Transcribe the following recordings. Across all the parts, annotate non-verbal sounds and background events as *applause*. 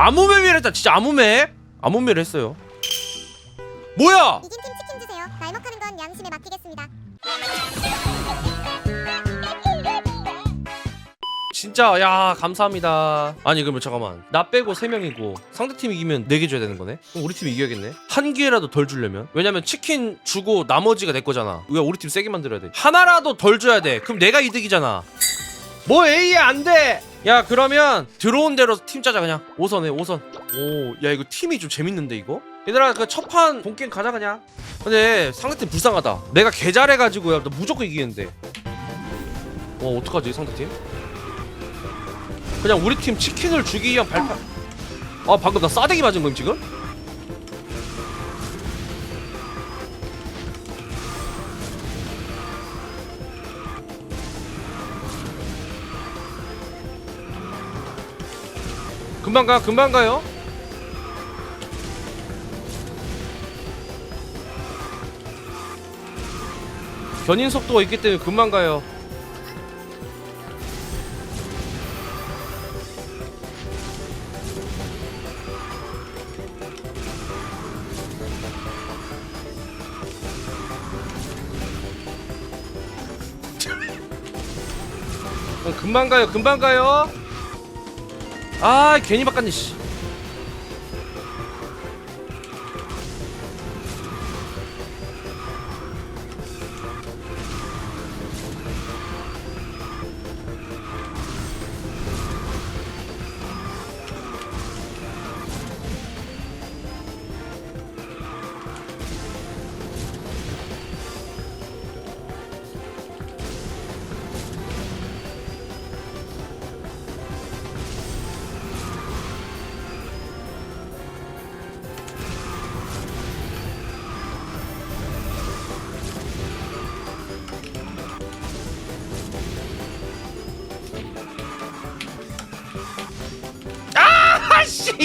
아무 맵이라 했다. 진짜 아무 맵 아무 맵을 했어요. 뭐야? 이긴 팀 치킨 주세요. 날먹하는 건 양심에 맡기겠습니다. 진짜 야 감사합니다. 아니 그러면 잠깐만. 나 빼고 3명이고 상대팀 이기면 4개 줘야 되는 거네? 그럼 우리 팀 이겨야겠네. 한 개라도 덜 주려면? 왜냐면 치킨 주고 나머지가 내 거잖아. 왜 우리 팀 세게 만들어야 돼? 하나라도 덜 줘야 돼. 그럼 내가 이득이잖아. 뭐 A에 안돼 야 그러면 들어온 대로 팀 짜자 그냥. 5선에 5선. 오야 이거 팀이 좀 재밌는데 이거? 얘들아 그 첫판 본게임 가자 그냥. 근데 상대팀 불쌍하다. 내가 개 잘해가지고 야너 무조건 이기는데. 어 어떡하지 상대팀? 그냥 우리 팀 치킨을 주기 위한 발판. 아 방금 나 싸대기 맞은 거임 지금? 금방 가 금방 가요. 견인 속도가 있기 때문에 금방 가요. 어, 금방 가요 금방 가요 아 괜히 바꿨네 씨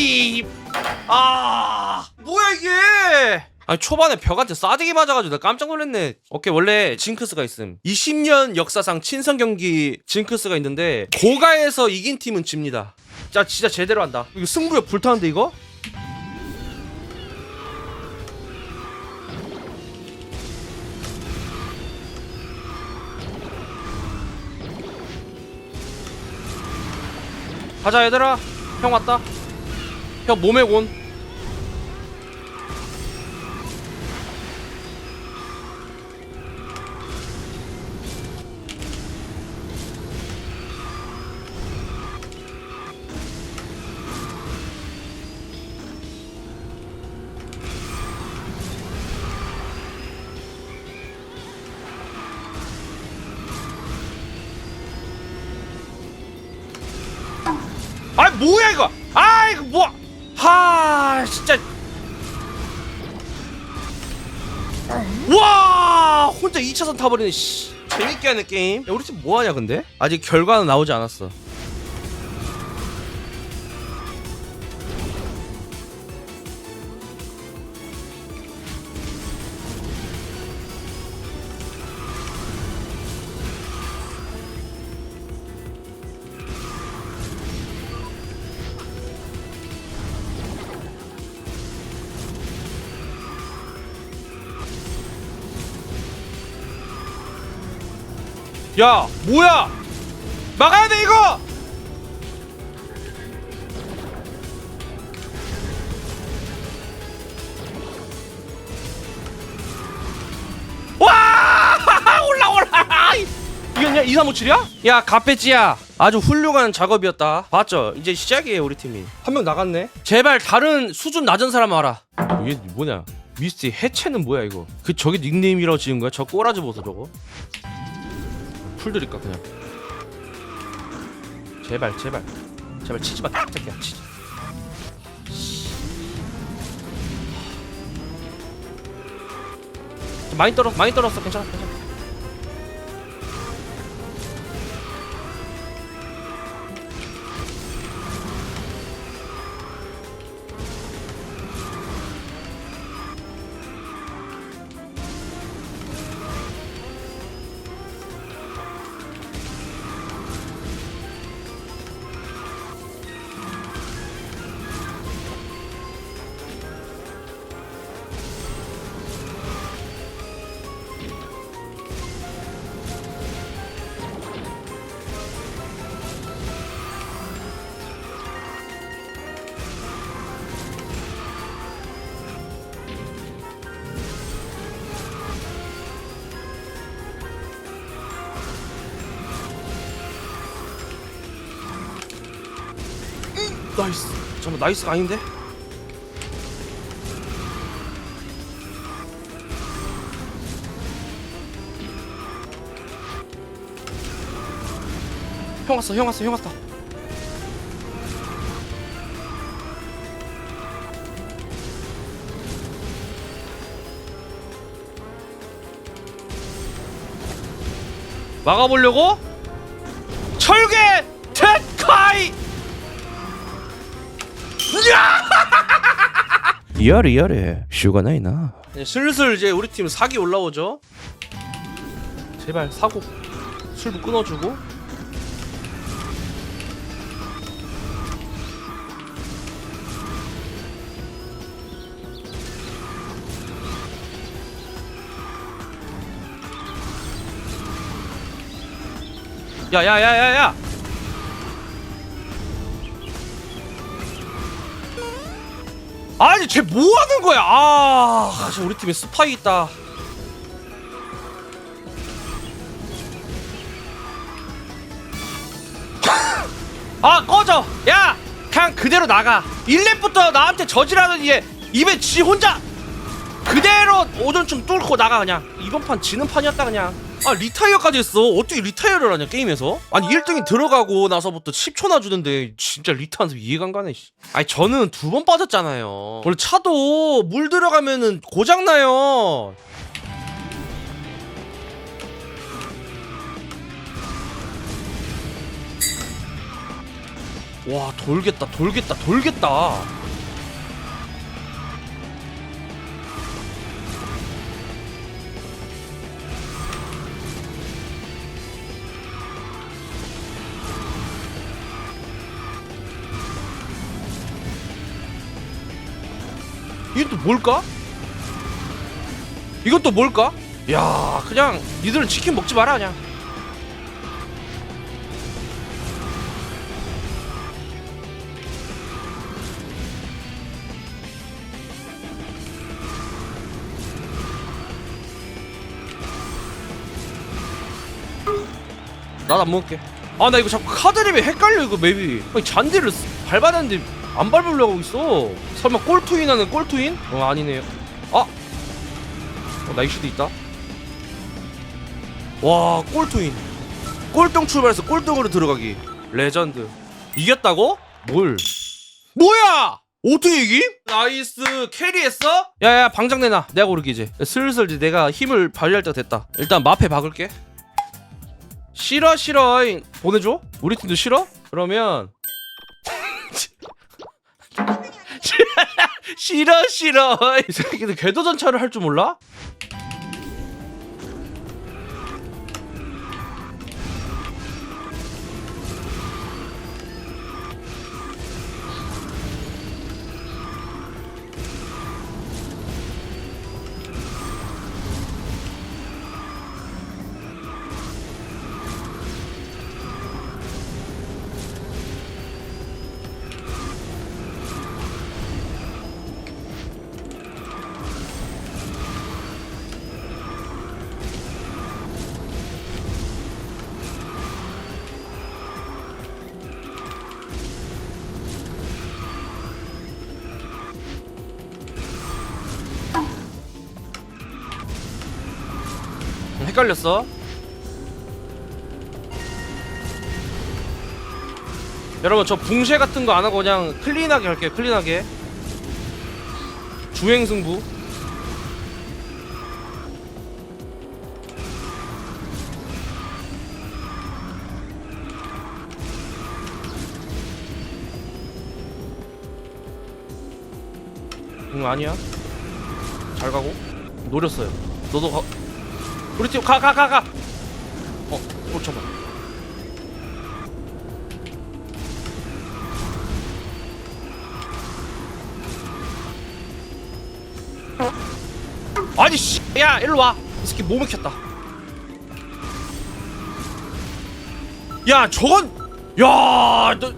아씨 아. 뭐야 이게? 아니 초반에 벽한테 싸대기 맞아가지고 나 깜짝 놀랐네. 오케이 원래 징크스가 있음. 20년 역사상 친선 경기 징크스가 있는데 고가에서 이긴 팀은 집니다. 자 진짜 제대로 한다. 이거 승부욕 불타는데 이거? 가자 얘들아. 형 왔다 형 몸에 곤. 아 뭐야 이거? 아 이거 뭐 하 진짜. 와 혼자 2차선 타버리네 씨. 재밌게 하는 게임. 야 우리 팀 뭐하냐 근데? 아직 결과는 나오지 않았어 야 뭐야? 막아야 돼 이거! 와! *laughs* 올라 올라. 이겼냐 2357이야? 야 가페지야. 아주 훌륭한 작업이었다. 봤죠? 이제 시작이에요 우리 팀이. 한 명 나갔네. 제발 다른 수준 낮은 사람 와라. 이게 뭐냐? 미스티 해체는 뭐야 이거? 그 저게 닉네임이라고 지은 거야? 저 꼬라지 보소 저거 풀 드릴까 그냥. 제발 제발. 제발 치지마 깜짝이야 치지. 많이 떨어 많이 떨었어 괜찮아 괜찮아 나이스. 잠깐만 나이스가 아닌데? 형 왔어 형 왔어 형 왔다. 막아보려고 이하래 슈가 나이나. 슬슬 이제 우리 팀 사기 올라오죠. 제발 사고 술부 끊어주고. 야야야야야 아니 쟤 뭐하는 거야? 아 씨, 우리 팀에 스파이 있다. *laughs* 아 꺼져! 야 그냥 그대로 나가. 1렙부터 나한테 저지라는 얘 입에 지 혼자! 그대로 오전쯤 뚫고 나가 그냥. 이번 판 지는 판이었다 그냥 아 리타이어까지 했어. 어떻게 리타이어를 하냐 게임에서? 아니 1등이 들어가고 나서부터 10초나 주는데 진짜 리타한테 이해가 안 가네 씨. 아니 저는 두 번 빠졌잖아요. 원래 차도 물 들어가면은 고장나요. 와 돌겠다 돌겠다 돌겠다 또 뭘까? 이건 또 뭘까? 야 그냥 니들은 치킨 먹지 마라 그냥 나도 안 먹을게 아 나 이거 자꾸 카드립에 헷갈려 이거 맵이 아니, 잔디를 쓰- 밟아놨는데 안 밟으려고 있어 설마 꼴투인 하는 꼴투인? 어 아니네요 아! 어 나이슈도 있다 와 꼴투인 꼴등 출발해서 꼴등으로 들어가기 레전드 이겼다고? 뭘 뭐야! 어떻게 이김? 나이스 캐리했어? 야야 방장 내놔 내가 고르기 이제 슬슬 이제 내가 힘을 발휘할 때가 됐다 일단 마페 박을게 싫어 싫어 보내줘? 우리 팀도 싫어? 그러면 *laughs* 싫어 싫어 이 새끼들 궤도전차를 할 줄 몰라? 헷갈렸어. 여러분 저 붕쉐 같은 거 안 하고 그냥 클린하게 할게요 클린하게. 주행 승부. 응 아니야. 잘 가고. 노렸어요. 너도 가 우리 팀 가 가 가가. 어 쫓아봐 아니 씨야 일로 와이 새끼 몸을 켰다. 야 저건 야너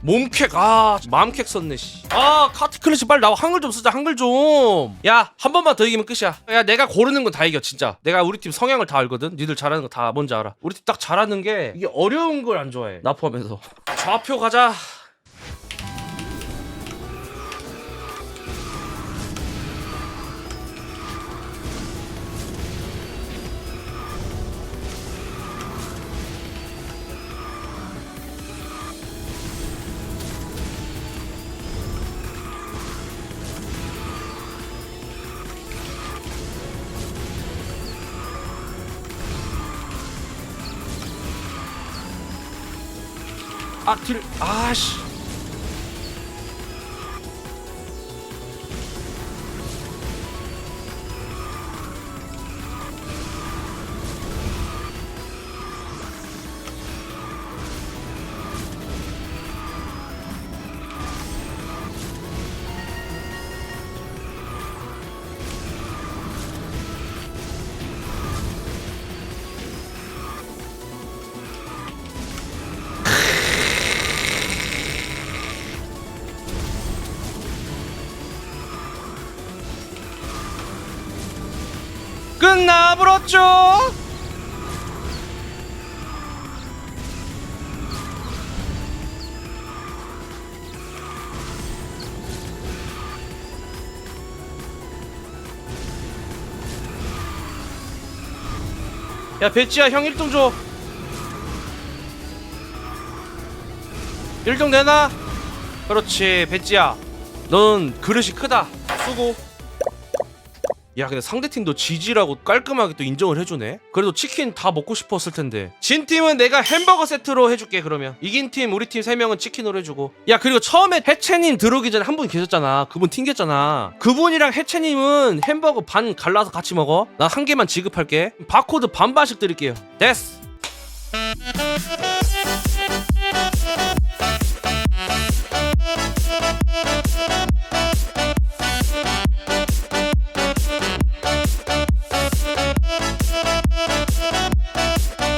몸캡 아 마음캡 썼네 씨아 클래식 빨리 나와. 한글 좀 쓰자. 한글 좀 야 한 번만 더 이기면 끝이야. 야 내가 고르는 건 다 이겨 진짜. 내가 우리 팀 성향을 다 알거든. 니들 잘하는 거 다 뭔지 알아. 우리 팀 딱 잘하는 게 이게 어려운 걸 안 좋아해. 나 포함해서. 좌표 가자 아 딜 아씨 끝나버렸죠? 야 배지야 형 1등 줘. 1등 내놔. 그렇지 배지야. 넌 그릇이 크다. 수고 야 근데 상대팀도 지지라고 깔끔하게 또 인정을 해주네? 그래도 치킨 다 먹고 싶었을 텐데. 진 팀은 내가 햄버거 세트로 해줄게 그러면. 이긴 팀 우리 팀 3명은 치킨으로 해주고. 야 그리고 처음에 해채님 들어오기 전에 한 분 계셨잖아. 그분 튕겼잖아. 그분이랑 해채님은 햄버거 반 갈라서 같이 먹어. 나 한 개만 지급할게. 바코드 반반씩 드릴게요. 됐어